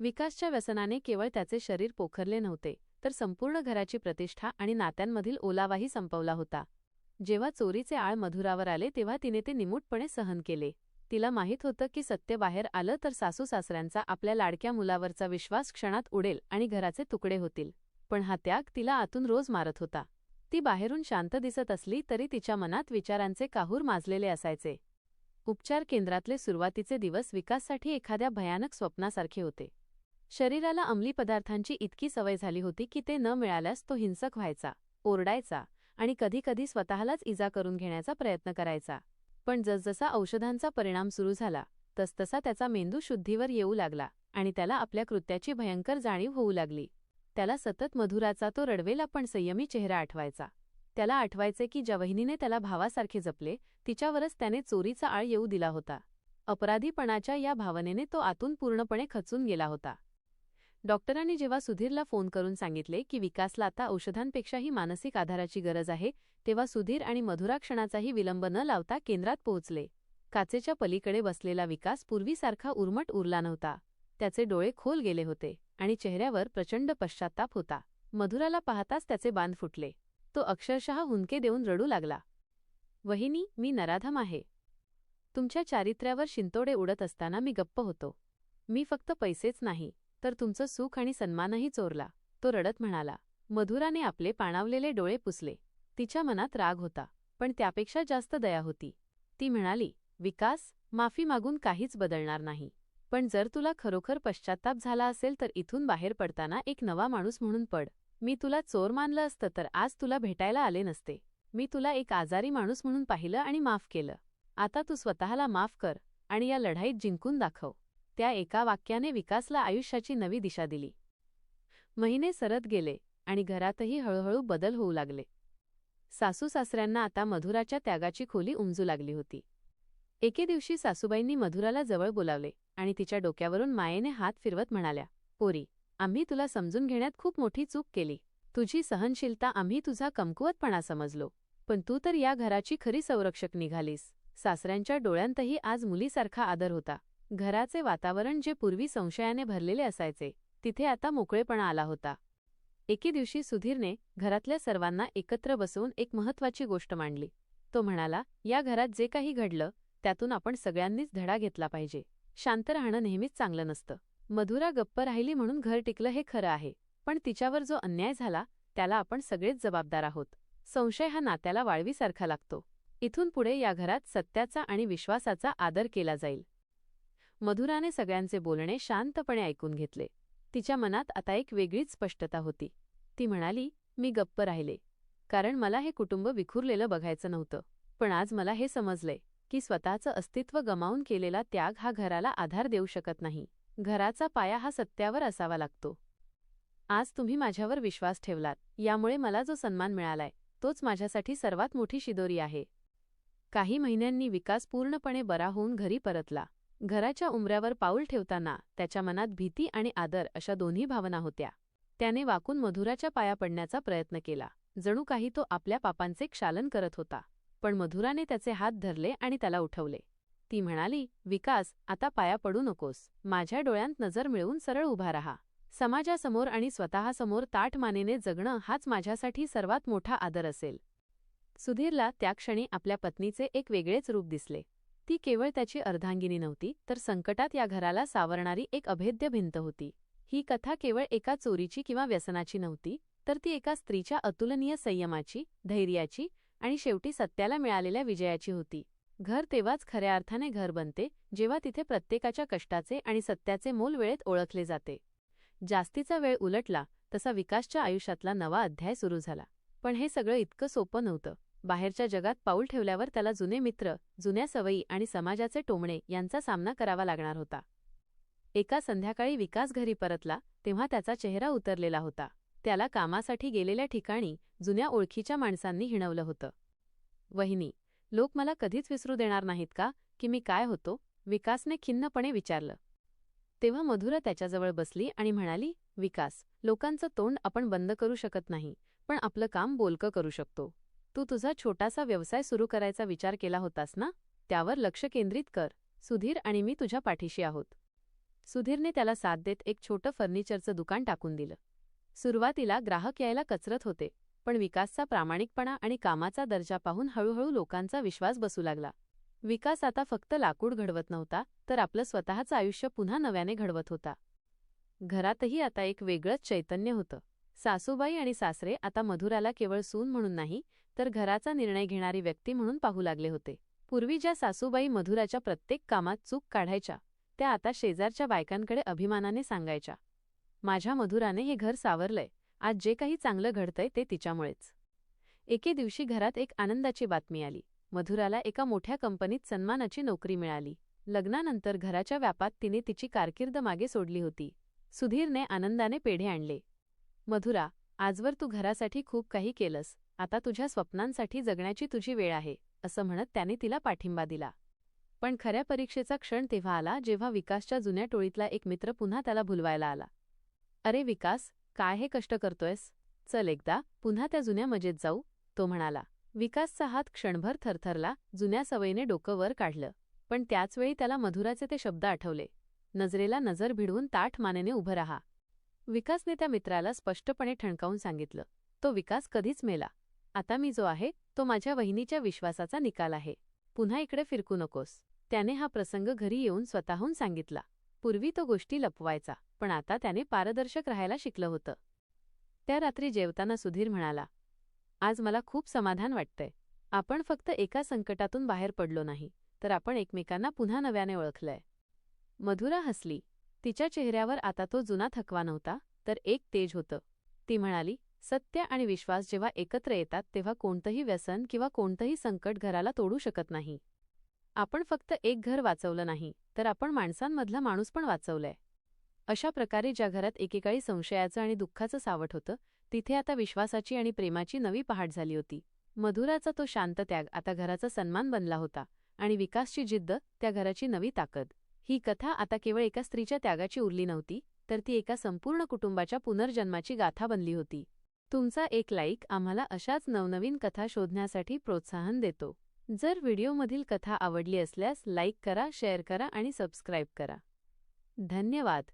विकासच्या व्यसनाने केवळ त्याचे शरीर पोखरले नव्हते तर संपूर्ण घराची प्रतिष्ठा आणि नात्यांमधील ओलावाही संपवला होता. जेव्हा चोरीचे आळ मधुरावर आले तेव्हा तिने ते निमूटपणे सहन केले. तिला माहीत होतं की सत्य बाहेर आलं तर सासू सासऱ्यांचा आपल्या लाडक्या मुलावरचा विश्वास क्षणात उडेल आणि घराचे तुकडे होतील. पण हा त्याग तिला आतून रोज मारत होता. ती बाहेरून शांत दिसत असली तरी तिच्या मनात विचारांचे काहूर माजलेले असायचे. उपचार केंद्रातले सुरुवातीचे दिवस विकाससाठी एखाद्या भयानक स्वप्नासारखे होते. शरीराला अंमली पदार्थांची इतकी सवय झाली होती की ते न मिळाल्यास तो हिंसक व्हायचा ओरडायचा आणि कधीकधी स्वतःलाच इजा करून घेण्याचा प्रयत्न करायचा. पण जसजसा औषधांचा परिणाम सुरू झाला तसतसा त्याचा मेंदू शुद्धीवर येऊ लागला आणि त्याला आपल्या कृत्याची भयंकर जाणीव होऊ लागली. त्याला सतत मधुराचा तो रडवेला पण संयमी चेहरा आठवायचा. त्याला आठवायचे की ज्या वहिनीने त्याला भावासारखे जपले तिच्यावरच त्याने चोरीचा आळ येऊ दिला होता. अपराधीपणाच्या या भावनेने तो आतून पूर्णपणे खचून गेला होता. डॉक्टरांनी जेव्हा सुधीरला फोन करून सांगितले की विकासला आता औषधांपेक्षाही मानसिक आधाराची गरज आहे तेव्हा सुधीर आणि मधुरा क्षणाचाही विलंब न लावता केंद्रात पोहोचले. काचेच्या पलीकडे बसलेला विकास पूर्वीसारखा उर्मट उरला नव्हता. त्याचे डोळे खोल गेले होते आणि चेहऱ्यावर प्रचंड पश्चाताप होता. मधुराला पाहताच त्याचे बांध फुटले. तो अक्षरशः हुंदके देऊन रडू लागला. वहिनी मी नराधम आहे. तुमच्या चारित्र्यावर शिंतोडे उडत असताना मी गप्प होतो. मी फक्त पैसेच नाही. तर तुमचं सुख आणि सन्मानही चोरला. तो रडत म्हणाला. मधुराने आपले पाणावलेले डोळे पुसले. तिच्या मनात राग होता पण त्यापेक्षा जास्त दया होती. ती म्हणाली विकास माफी मागून काहीच बदलणार नाही. पण जर तुला खरोखर पश्चाताप झाला असेल तर इथून बाहेर पडताना एक नवा माणूस म्हणून पड. मी तुला चोर मानलं असतं तर आज तुला भेटायला आले नसते. मी तुला एक आजारी माणूस म्हणून पाहिलं आणि माफ केलं. आता तू स्वतःला माफ कर आणि या लढाईत जिंकून दाखव. त्या एका वाक्याने विकासला आयुष्याची नवी दिशा दिली. महिने सरत गेले आणि घरातही हळूहळू बदल होऊ लागले. सासू सासऱ्यांना आता मधुराच्या त्यागाची खोली उमजू लागली होती. एके दिवशी सासूबाईंनी मधुराला जवळ बोलावले आणि तिच्या डोक्यावरून मायेने हात फिरवत म्हणाल्या पोरी आम्ही तुला समजून घेण्यात खूप मोठी चूक केली. तुझी सहनशीलता आम्ही तुझा कमकुवतपणा समजलो. पण तू तर या घराची खरी संरक्षक निघालीस. सासऱ्यांच्या डोळ्यांतही आज मुलीसारखा आदर होता. घराचे वातावरण जे पूर्वी संशयाने भरलेले असायचे तिथे आता मोकळेपणा आला होता. एके दिवशी सुधीरने घरातल्या सर्वांना एकत्र बसवून एक महत्वाची गोष्ट मांडली. तो म्हणाला या घरात जे काही घडलं त्यातून आपण सगळ्यांनीच धडा घेतला पाहिजे. शांत राहणं नेहमीच चांगलं नसतं. मधुरा गप्प राहिली म्हणून घर टिकलं हे खरं आहे पण तिच्यावर जो अन्याय झाला त्याला आपण सगळेच जबाबदार आहोत. संशय हा नात्याला वाळवीसारखा लागतो. इथून पुढे या घरात सत्याचा आणि विश्वासाचा आदर केला जाईल. मधुराने सगळ्यांचे बोलणे शांतपणे ऐकून घेतले. तिच्या मनात आता एक वेगळीच स्पष्टता होती. ती म्हणाली मी गप्प राहिले. कारण मला हे कुटुंब विखुरलेलं बघायचं नव्हतं. पण आज मला हे समजलंय की स्वतःचं अस्तित्व गमावून केलेला त्याग हा घराला आधार देऊ शकत नाही. घराचा पाया हा सत्यावर असावा लागतो. आज तुम्ही माझ्यावर विश्वास ठेवलात. यामुळे मला जो सन्मान मिळालाय तोच माझ्यासाठी सर्वात मोठी शिदोरी आहे. काही महिन्यांनी विकास पूर्णपणे बरा होऊन घरी परतला. घराच्या उमऱ्यावर पाऊल ठेवताना त्याच्या मनात भीती आणि आदर अशा दोन्ही भावना होत्या. त्याने वाकून मधुराच्या पाया पडण्याचा प्रयत्न केला. जणू काही तो आपल्या पापांचे क्षालन करत होता. पण मधुराने त्याचे हात धरले आणि त्याला उठवले. ती म्हणाली विकास आता पाया पडू नकोस. माझ्या डोळ्यांत नजर मिळवून सरळ उभा राहा. समाजासमोर आणि स्वतःसमोर ताठ मानेने जगणं हाच माझ्यासाठी सर्वात मोठा आदर असेल. सुधीरला त्या क्षणी आपल्या पत्नीचे एक वेगळेच रूप दिसले. ती केवळ त्याची अर्धांगिनी नव्हती तर संकटात या घराला सावरणारी एक अभेद्य भिंत होती. ही कथा केवळ एका चोरीची किंवा व्यसनाची नव्हती तर ती एका स्त्रीच्या अतुलनीय संयमाची धैर्याची आणि शेवटी सत्याला मिळालेल्या विजयाची होती. घर तेव्हाच खऱ्या अर्थाने घर बनते जेव्हा तिथे प्रत्येकाच्या कष्टाचे आणि सत्याचे मोल वेळेत ओळखले जाते. जास्तीचा वेळ उलटला तसा विकासच्या आयुष्यातला नवा अध्याय सुरू झाला. पण हे सगळं इतकं सोपं नव्हतं. बाहेरच्या जगात पाऊल ठेवल्यावर त्याला जुने मित्र जुन्या सवयी आणि समाजाचे टोमणे यांचा सामना करावा लागणार होता. एका संध्याकाळी विकास घरी परतला तेव्हा त्याचा चेहरा उतरलेला होता. त्याला कामासाठी गेलेल्या ठिकाणी जुन्या ओळखीच्या माणसांनी हिणवलं होतं. वहिनी लोक मला कधीच विसरू देणार नाहीत का? की मी काय होतो? विकासने खिन्नपणे विचारलं. तेव्हा मधुरा त्याच्याजवळ बसली आणि म्हणाली विकास लोकांचं तोंड आपण बंद करू शकत नाही पण आपलं काम बोलकं करू शकतो. तू तुझा छोटासा व्यवसाय सुरू करायचा विचार केला होतास ना? त्यावर लक्ष केंद्रित कर. सुधीर आणि मी तुझ्या पाठीशी आहोत. सुधीरने त्याला साथ देत एक छोटं फर्निचरचं दुकान टाकून दिलं. सुरुवातीला ग्राहक यायला कचरत होते पण विकासचा प्रामाणिकपणा आणि कामाचा दर्जा पाहून हळूहळू लोकांचा विश्वास बसू लागला. विकास आता फक्त लाकूड घडवत नव्हता तर आपलं स्वतःचं आयुष्य पुन्हा नव्याने घडवत होता. घरातही आता एक वेगळंच चैतन्य होतं. सासूबाई आणि सासरे आता मधुराला केवळ सून म्हणून नाही तर घराचा निर्णय घेणारी व्यक्ती म्हणून पाहू लागले होते. पूर्वी ज्या सासूबाई मधुराच्या प्रत्येक कामात चूक काढायच्या त्या आता शेजारच्या बायकांकडे अभिमानाने सांगायच्या. माझ्या मधुराने हे घर सावरलंय. आज जे काही चांगलं घडतंय ते तिच्यामुळेच. एके दिवशी घरात एक आनंदाची बातमी आली. मधुराला एका मोठ्या कंपनीत सन्मानाची नोकरी मिळाली. लग्नानंतर घराच्या व्यापात तिने तिची कारकीर्द मागे सोडली होती. सुधीरने आनंदाने पेढे आणले. मधुरा आजवर तू घरासाठी खूप काही केलंस. आता तुझ्या स्वप्नांसाठी जगण्याची तुझी वेळ आहे असं म्हणत त्याने तिला पाठिंबा दिला. पण खऱ्या परीक्षेचा क्षण तेव्हा आला जेव्हा विकासच्या जुन्या टोळीतला एक मित्र पुन्हा त्याला भुलवायला आला. अरे विकास काय हे कष्ट करतोयस? चल एकदा पुन्हा त्या जुन्या मजेत जाऊ तो म्हणाला. विकासचा हात क्षणभर थरथरला जुन्या सवयीने डोकं वर काढलं. पण त्याचवेळी त्याला मधुराचे ते शब्द आठवले. नजरेला नजर भिडवून ताठ मानेने उभं राहा. विकासने त्या मित्राला स्पष्टपणे ठणकावून सांगितलं. तो विकास कधीच मेला. आता मी जो आहे तो माझ्या वहिनीच्या विश्वासाचा निकाल आहे. पुन्हा इकडे फिरकू नकोस. त्याने हा प्रसंग घरी येऊन स्वतःहून सांगितला. पूर्वी तो गोष्टी लपवायचा पण आता त्याने पारदर्शक राहायला शिकलं होतं. त्या रात्री जेवताना सुधीर म्हणाला आज मला खूप समाधान वाटतंय. आपण फक्त एका संकटातून बाहेर पडलो नाही तर आपण एकमेकांना पुन्हा नव्याने ओळखलंय. मधुरा हसली. तिच्या चेहऱ्यावर आता तो जुना थकवा नव्हता तर एक तेज होतं. ती म्हणाली सत्य आणि विश्वास जेव्हा एकत्र येतात तेव्हा कोणतंही व्यसन किंवा कोणतंही संकट घराला तोडू शकत नाही. आपण फक्त एक घर वाचवलं नाही तर आपण माणसांमधला माणूस पण वाचवलंय. अशा प्रकारे ज्या घरात एकेकाळी संशयाचं आणि दुःखाचं सावट होतं तिथे आता विश्वासाची आणि प्रेमाची नवी पहाट झाली होती. मधुराचा तो शांत त्याग आता घराचा सन्मान बनला होता आणि विकासची जिद्द त्या घराची नवी ताकद. ही कथा आता केवळ एका स्त्रीच्या त्यागाची उरली नव्हती तर ती एका संपूर्ण कुटुंबाच्या पुनर्जन्माची गाथा बनली होती. तुमचा एक लाईक आम्हाला अशाच नवनवीन कथा शोधण्यासाठी प्रोत्साहन देतो. जर व्हिडिओमधील कथा आवडली असल्यास लाईक करा शेअर करा आणि सबस्क्राईब करा. धन्यवाद.